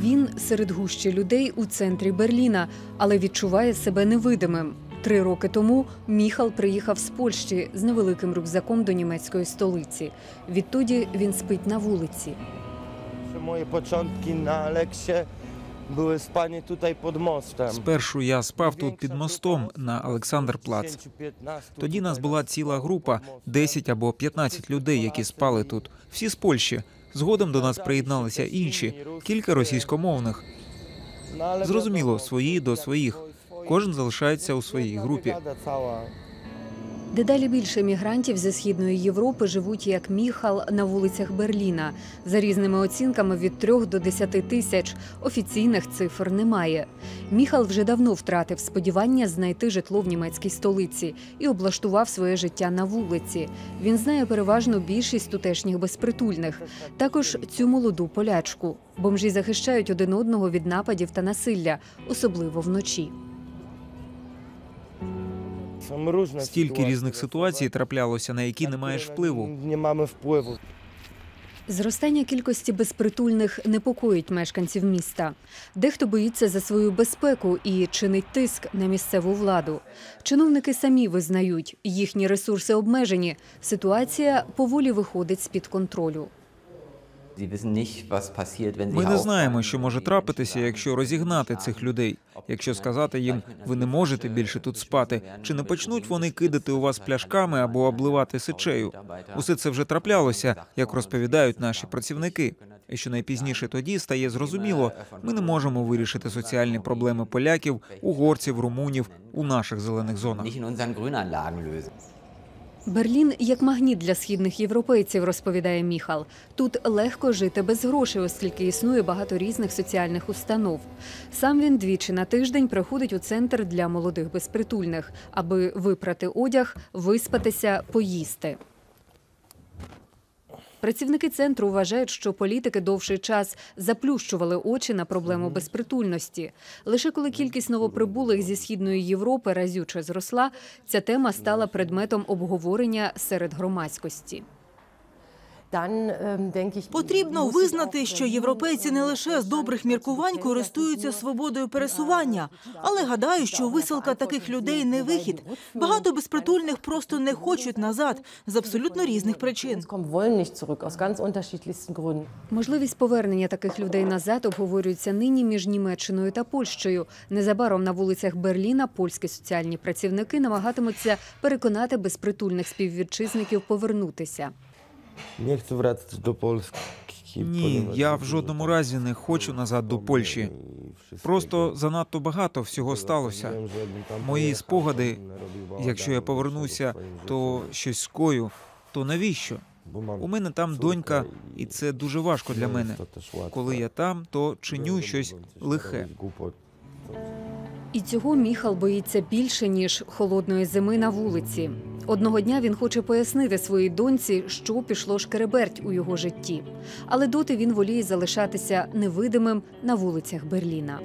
Він серед гущі людей у центрі Берліна, але відчуває себе невидимим. Три роки тому Міхал приїхав з Польщі з невеликим рюкзаком до німецької столиці. Відтоді він спить на вулиці. Moje początki na Aleksie były spanie tutaj pod mostem. Спершу я спав тут під мостом на Олександр Плац. Тоді нас була ціла група 10 або 15 людей, які спали тут. Всі з Польщі. Згодом до нас приєдналися інші, кілька російськомовних. Зрозуміло, свої до своїх. Кожен залишається у своїй групі. Дедалі більше мігрантів зі східної Європи живуть як Міхал на вулицях Берліна. За різними оцінками від 3 до 10 тисяч. Офіційних цифр немає. Міхал вже давно втратив сподівання знайти житло в німецькій столиці і облаштував своє життя на вулиці. Він знає переважно більшість тутешніх безпритульних, також цю молоду полячку. Бомжі захищають один одного від нападів та насилля, особливо вночі. Стільки різних ситуацій траплялося, на які не маєш впливу. Nie mamy wpływu. Зростання кількості безпритульних непокоїть мешканців міста. Дехто боїться за свою безпеку і чинить тиск на місцеву владу. Чиновники самі визнають, їхні ресурси обмежені. Ситуація поволі виходить з під контролю. Ми не знаємо, що може трапитися, якщо розігнати цих людей. Якщо сказати їм, ви не можете більше тут спати, чи не почнуть вони кидати у вас пляшками або обливати сечею? Усе це вже траплялося, як розповідають наші працівники. І що найпізніше тоді стає зрозуміло, ми не можемо вирішити соціальні проблеми поляків, угорців, румунів у наших зелених зонах. Берлін як магніт для східних європейців, розповідає Міхал. Тут легко жити без грошей, оскільки існує багато різних соціальних установ. Сам він двічі на тиждень приходить у центр для молодих безпритульних, аби випрати одяг, виспатися, поїсти. Працівники центру вважають, що політики довший час заплющували очі на проблему безпритульності. Лише коли кількість новоприбулих зі східної Європи разюче зросла, ця тема стала предметом обговорення серед громадськості. Потрібно визнати, що європейці не лише з добрих міркувань користуються свободою пересування, але гадаю, що висилка таких людей не вихід. Багато безпритульних просто не хочуть назад з абсолютно різних причин. Можливість повернення таких людей назад обговорюється нині між Німеччиною та Польщею. Незабаром на вулицях Берліна польські соціальні працівники намагатимуться переконати безпритульних співвітчизників повернутися. Nie chcę wracać do Polski. Ні, я в жодному разі не хочу назад до Польщі. Просто занадто багато всього сталося. Мої спогади, якщо я повернуся, то щось скою. То навіщо? У мене там донька, і це дуже важко для мене. Коли я там, то чиню щось лихе. І цього Міхал боїться більше, ніж холодної зими на вулиці. Одного дня він хоче пояснити своїй доньці, що пішло шкереберть у його житті. Але доти він воліє залишатися невидимим на вулицях Берліна.